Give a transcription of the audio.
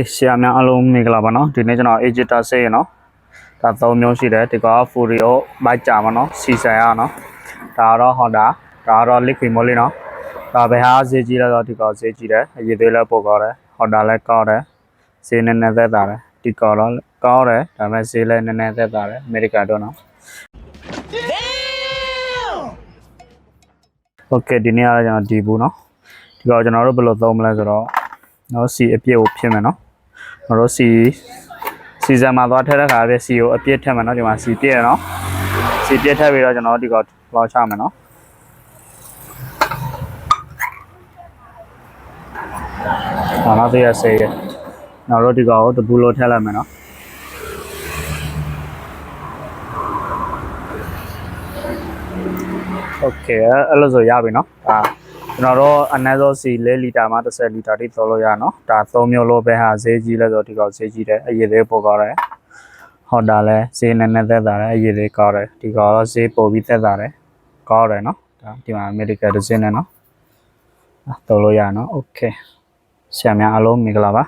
ေးဆရာများအားလုံးမင်္ဂလာပါနော်ဒီနေ့ကျွန်တော် Agita ဆေးရနော်ဒါ၃မျိုးရှိတယ်ဒီက Furio ဘိုက်ကြာမနော်စီဆန်ရနော်ဒါကတော့ Honda ဒါကတော့ Liquid Moly နော်ဒါဘယ်ဟာဈေးကြီးလဲတော့ဒီကောဈေးကြီးတယ်အရေးသေးလဲပို့ကောတယ် Honda လည်းကောက်တယ်ဈေးနည်းနည်းသက်သာတယ်ဒီကောတော့ကောက်တယ်ဒါပေမဲ့ဈေးလည်းနည်းနည်းသက်သာတယ် America တော့နော် โอเคဒီနေ့ကတော့ကျွန်တော်ဒီဘူးเนาะဒီတော့ကျွန်တော်တို့ဘယ်လိုသုံးမလဲဆိုတော့နော်စီအပြည့်ကိုဖြစ်မယ်เนาะ ကျွန်တော်တို့စီစီဇန်မှာသွားထည့်တဲ့ခါပဲစီကိုအပြည့်ထည့်မယ်เนาะဒီမှာစီပြည့်ရเนาะစီပြည့်ထည့်ပြီးတော့ကျွန်တော်ဒီကောလောက်ချမယ်เนาะဟာနောက်သေးရစေးရနောက်တော့ဒီကောကိုတပူလို့ထည့်လိုက်မယ်เนาะ โอเคအဲ့လိုဆိုရပြီเนาะဒါ ကျွန်တော်တို့အနည်းဆုံးစီ၄လီတာမှ30လီတာထိသုံးလို့ရနော်ဒါ၃မျိုးလို့ပဲဟာဈေးကြီးလဲဆိုဒီကောင်ဈေးကြီးတယ်အရည်သေးပေါ်ကားတယ်ဟုတ်တာလဲဈေးနည်းနည်းသက်သာတယ်အရည်သေးကောင်းတယ်ဒီကောင်တော့ဈေးပိုပြီးသက်သာတယ်ကောင်းတယ်နော်ဒါဒီမှာ medical တစ်စင်းနဲ့နော်သုံးလို့ရနော် okay ဆရာများအားလုံးမင်္ဂလာပါ